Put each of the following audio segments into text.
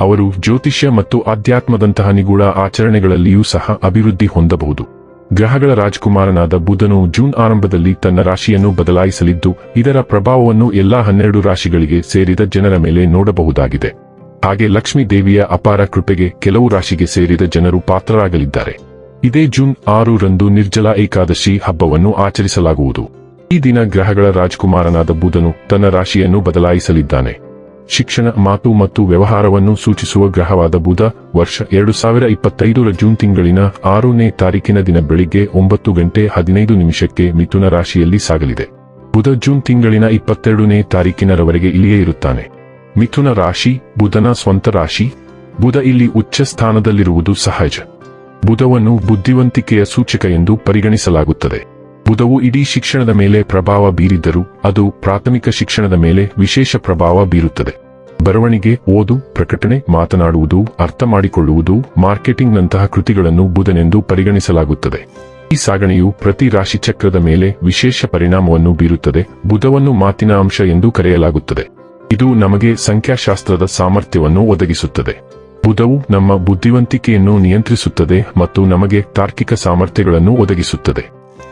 ಅವರು ಜ್ಯೋತಿಷ್ಯ ಮತ್ತು ಆಧ್ಯಾತ್ಮದಂತಹ ನಿಗೂಢ ಆಚರಣೆಗಳಲ್ಲಿಯೂ ಸಹ ಅಭಿವೃದ್ಧಿ ಹೊಂದಬಹುದು. ಗ್ರಹಗಳ ರಾಜಕುಮಾರನಾದ ಬುಧನು ಜೂನ್ ಆರಂಭದಲ್ಲಿ ತನ್ನ ರಾಶಿಯನ್ನು ಬದಲಾಯಿಸಲಿದ್ದು, ಇದರ ಪ್ರಭಾವವನ್ನು ಎಲ್ಲಾ ಹನ್ನೆರಡು ರಾಶಿಗಳಿಗೆ ಸೇರಿದ ಜನರ ಮೇಲೆ ನೋಡಬಹುದಾಗಿದೆ. ಹಾಗೆ ಲಕ್ಷ್ಮೀ ದೇವಿಯ ಅಪಾರ ಕೃಪೆಗೆ ಕೆಲವು ರಾಶಿಗೆ ಸೇರಿದ ಜನರು ಪಾತ್ರರಾಗಲಿದ್ದಾರೆ. ಇದೇ ಜೂನ್ ಆರು ರಂದು ನಿರ್ಜಲ ಏಕಾದಶಿ ಹಬ್ಬವನ್ನು ಆಚರಿಸಲಾಗುವುದು. ಈ ದಿನ ಗ್ರಹಗಳ ರಾಜಕುಮಾರನಾದ ಬುಧನು ತನ್ನ ರಾಶಿಯನ್ನು ಬದಲಾಯಿಸಲಿದ್ದಾನೆ. ಶಿಕ್ಷಣ, ಮಾತು ಮತ್ತು ವ್ಯವಹಾರವನ್ನು ಸೂಚಿಸುವ ಗ್ರಹವಾದ ಬುಧ, ವರ್ಷ ಎರಡು ಸಾವಿರ ಇಪ್ಪತ್ತೈದರ ಜೂನ್ ತಿಂಗಳಿನ ಆರನೇ ತಾರೀಕಿನ ದಿನ ಬೆಳಿಗ್ಗೆ ಒಂಬತ್ತು ಗಂಟೆ ಹದಿನೈದು ನಿಮಿಷಕ್ಕೆ ಮಿಥುನ ರಾಶಿಯಲ್ಲಿ ಸಾಗಲಿದೆ. ಬುಧ ಜೂನ್ ತಿಂಗಳಿನ ಇಪ್ಪತ್ತೆರಡನೇ ತಾರೀಕಿನರವರೆಗೆ ಇಲ್ಲಿಯೇ ಇರುತ್ತಾನೆ. ಮಿಥುನ ರಾಶಿ, ಬುಧನ ಸ್ವಂತ ರಾಶಿ, ಬುಧ ಇಲ್ಲಿ ಉಚ್ಚ ಸ್ಥಾನದಲ್ಲಿರುವುದು ಸಹಜ. ಬುಧವನ್ನು ಬುದ್ಧಿವಂತಿಕೆಯ ಸೂಚಕ ಎಂದು ಪರಿಗಣಿಸಲಾಗುತ್ತದೆ. ಬುಧವು ಇಡೀ ಶಿಕ್ಷಣದ ಮೇಲೆ ಪ್ರಭಾವ ಬೀರಿದ್ದರೂ ಅದು ಪ್ರಾಥಮಿಕ ಶಿಕ್ಷಣದ ಮೇಲೆ ವಿಶೇಷ ಪ್ರಭಾವ ಬೀರುತ್ತದೆ. ಬರವಣಿಗೆ, ಓದು, ಪ್ರಕಟಣೆ, ಮಾತನಾಡುವುದು, ಅರ್ಥ ಮಾಡಿಕೊಳ್ಳುವುದು, ಮಾರ್ಕೆಟಿಂಗ್ನಂತಹ ಕೃತಿಗಳನ್ನು ಬುಧನೆಂದು ಪರಿಗಣಿಸಲಾಗುತ್ತದೆ. ಈ ಸಾಗಣೆಯು ಪ್ರತಿ ರಾಶಿಚಕ್ರದ ಮೇಲೆ ವಿಶೇಷ ಪರಿಣಾಮವನ್ನು ಬೀರುತ್ತದೆ. ಬುಧವನ್ನು ಮಾತಿನ ಅಂಶ ಎಂದು ಕರೆಯಲಾಗುತ್ತದೆ. ಇದು ನಮಗೆ ಸಂಖ್ಯಾಶಾಸ್ತ್ರದ ಸಾಮರ್ಥ್ಯವನ್ನು ಒದಗಿಸುತ್ತದೆ. ಬುಧವು ನಮ್ಮ ಬುದ್ಧಿವಂತಿಕೆಯನ್ನು ನಿಯಂತ್ರಿಸುತ್ತದೆ ಮತ್ತು ನಮಗೆ ತಾರ್ಕಿಕ ಸಾಮರ್ಥ್ಯಗಳನ್ನು ಒದಗಿಸುತ್ತದೆ.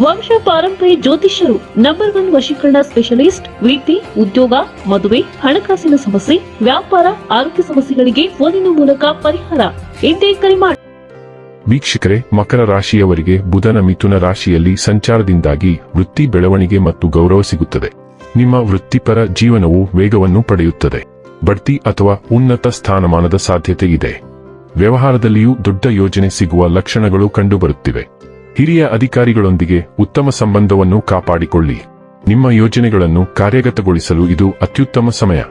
ವಂಶ ಪಾರಂಪರ್ಯ ಜ್ಯೋತಿಷ್ಯರು ನಂಬರ್ ಒನ್ ವಶೀಕರಣ ಸ್ಪೆಷಲಿಸ್ಟ್ ವೃತ್ತಿ ಉದ್ಯೋಗ, ಮದುವೆ, ಹಣಕಾಸಿನ ಸಮಸ್ಯೆ, ವ್ಯಾಪಾರ, ಆರೋಗ್ಯ ಸಮಸ್ಯೆಗಳಿಗೆ ಫೋನಿನ ಮೂಲಕ ಪರಿಹಾರ. ಎಂದೇ ಕರೆ ಮಾಡಿ ವೀಕ್ಷಕರೇ, ಮಕರ ರಾಶಿಯವರಿಗೆ ಬುಧನ ಮಿಥುನ ರಾಶಿಯಲ್ಲಿ ಸಂಚಾರದಿಂದಾಗಿ ವೃತ್ತಿ ಬೆಳವಣಿಗೆ ಮತ್ತು ಗೌರವ ಸಿಗುತ್ತದೆ. ನಿಮ್ಮ ವೃತ್ತಿಪರ ಜೀವನವು ವೇಗವನ್ನು ಪಡೆಯುತ್ತದೆ. ಬಡ್ತಿ ಅಥವಾ ಉನ್ನತ ಸ್ಥಾನಮಾನದ ಸಾಧ್ಯತೆ ಇದೆ. ವ್ಯವಹಾರದಲ್ಲಿಯೂ ದೊಡ್ಡ ಯೋಜನೆ ಸಿಗುವ ಲಕ್ಷಣಗಳು ಕಂಡುಬರುತ್ತಿವೆ. ಹಿರಿಯ ಅಧಿಕಾರಿಗಳೊಂದಿಗೆ ಉತ್ತಮ ಸಂಬಂಧವನ್ನು ಕಾಪಾಡಿಕೊಳ್ಳಿ. ನಿಮ್ಮ ಯೋಜನೆಗಳನ್ನು ಕಾರ್ಯಗತಗೊಳಿಸಲು ಇದು ಅತ್ಯುತ್ತಮ ಸಮಯ.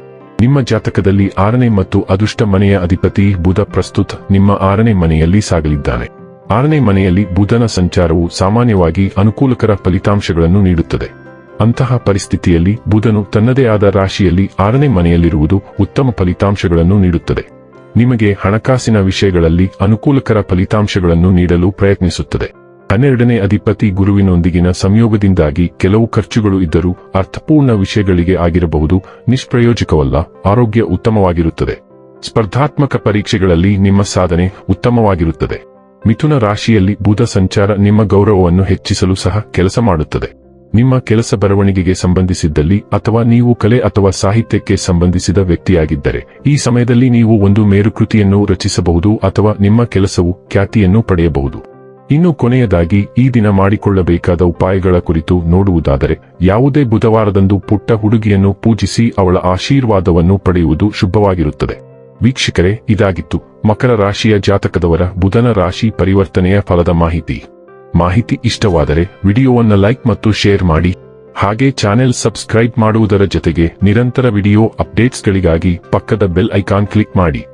ನಿಮ್ಮ ಜಾತಕದಲ್ಲಿ ಆರನೇ ಮತ್ತು ಅದೃಷ್ಟ ಮನೆಯ ಅಧಿಪತಿ ಬುಧ ಪ್ರಸ್ತುತ ನಿಮ್ಮ ಆರನೇ ಮನೆಯಲ್ಲಿ ಸಾಗಲಿದ್ದಾನೆ. ಆರನೇ ಮನೆಯಲ್ಲಿ ಬುಧನ ಸಂಚಾರವು ಸಾಮಾನ್ಯವಾಗಿ ಅನುಕೂಲಕರ ಫಲಿತಾಂಶಗಳನ್ನು ನೀಡುತ್ತದೆ. ಅಂತಹ ಪರಿಸ್ಥಿತಿಯಲ್ಲಿ ಬುಧನು ತನ್ನದೇ ಆದ ರಾಶಿಯಲ್ಲಿ ಆರನೇ ಮನೆಯಲ್ಲಿರುವುದು ಉತ್ತಮ ಫಲಿತಾಂಶಗಳನ್ನು ನೀಡುತ್ತದೆ. ನಿಮಗೆ ಹಣಕಾಸಿನ ವಿಷಯಗಳಲ್ಲಿ ಅನುಕೂಲಕರ ಫಲಿತಾಂಶಗಳನ್ನು ನೀಡಲು ಪ್ರಯತ್ನಿಸುತ್ತದೆ. ಹನ್ನೆರಡನೇ ಅಧಿಪತಿ ಗುರುವಿನೊಂದಿಗಿನ ಸಂಯೋಗದಿಂದಾಗಿ ಕೆಲವು ಖರ್ಚುಗಳು ಇದ್ದರೂ ಅರ್ಥಪೂರ್ಣ ವಿಷಯಗಳಿಗೆ ಆಗಿರಬಹುದು, ನಿಷ್ಪ್ರಯೋಜಕವಲ್ಲ, ಆರೋಗ್ಯ ಉತ್ತಮವಾಗಿರುತ್ತದೆ. ಸ್ಪರ್ಧಾತ್ಮಕ ಪರೀಕ್ಷೆಗಳಲ್ಲಿ ನಿಮ್ಮ ಸಾಧನೆ ಉತ್ತಮವಾಗಿರುತ್ತದೆ. ಮಿಥುನ ರಾಶಿಯಲ್ಲಿ ಬುಧ ಸಂಚಾರ ನಿಮ್ಮ ಗೌರವವನ್ನು ಹೆಚ್ಚಿಸಲು ಸಹ ಕೆಲಸ ಮಾಡುತ್ತದೆ. ನಿಮ್ಮ ಕೆಲಸ ಬರವಣಿಗೆಗೆ ಸಂಬಂಧಿಸಿದ್ದಲ್ಲಿ ಅಥವಾ ನೀವು ಕಲೆ ಅಥವಾ ಸಾಹಿತ್ಯಕ್ಕೆ ಸಂಬಂಧಿಸಿದ ವ್ಯಕ್ತಿಯಾಗಿದ್ದರೆ, ಈ ಸಮಯದಲ್ಲಿ ನೀವು ಒಂದು ಮೇರುಕೃತಿಯನ್ನು ರಚಿಸಬಹುದು ಅಥವಾ ನಿಮ್ಮ ಕೆಲಸವು ಖ್ಯಾತಿಯನ್ನು ಪಡೆಯಬಹುದು. ಇನ್ನು ಕೊನೆಯದಾಗಿ ಈ ದಿನ ಮಾಡಿಕೊಳ್ಳಬೇಕಾದ ಉಪಾಯಗಳ ಕುರಿತು ನೋಡುವುದಾದರೆ, ಯಾವುದೇ ಬುಧವಾರದಂದು ಪುಟ್ಟ ಹುಡುಗಿಯನ್ನು ಪೂಜಿಸಿ ಅವಳ ಆಶೀರ್ವಾದವನ್ನು ಪಡೆಯುವುದು ಶುಭವಾಗಿರುತ್ತದೆ. ವೀಕ್ಷಕರೇ, ಇದಾಗಿತ್ತು. ಮಕರ ರಾಶಿಯ ಜಾತಕದವರ ಬುಧನ ರಾಶಿ ಪರಿವರ್ತನೆಯ ಫಲದ ಮಾಹಿತಿ. ಮಾಹಿತಿ ಇಷ್ಟವಾದರೆ ವಿಡಿಯೋವನ್ನು ಲೈಕ್ ಮತ್ತು ಶೇರ್ ಮಾಡಿ. ಹಾಗೆ ಚಾನೆಲ್ ಸಬ್ಸ್ಕ್ರೈಬ್ ಮಾಡುವುದರ ಜೊತೆಗೆ ನಿರಂತರ ವಿಡಿಯೋ ಅಪ್ಡೇಟ್ಸ್ಗಳಿಗಾಗಿ ಪಕ್ಕದ ಬೆಲ್ ಐಕಾನ್ ಕ್ಲಿಕ್ ಮಾಡಿ.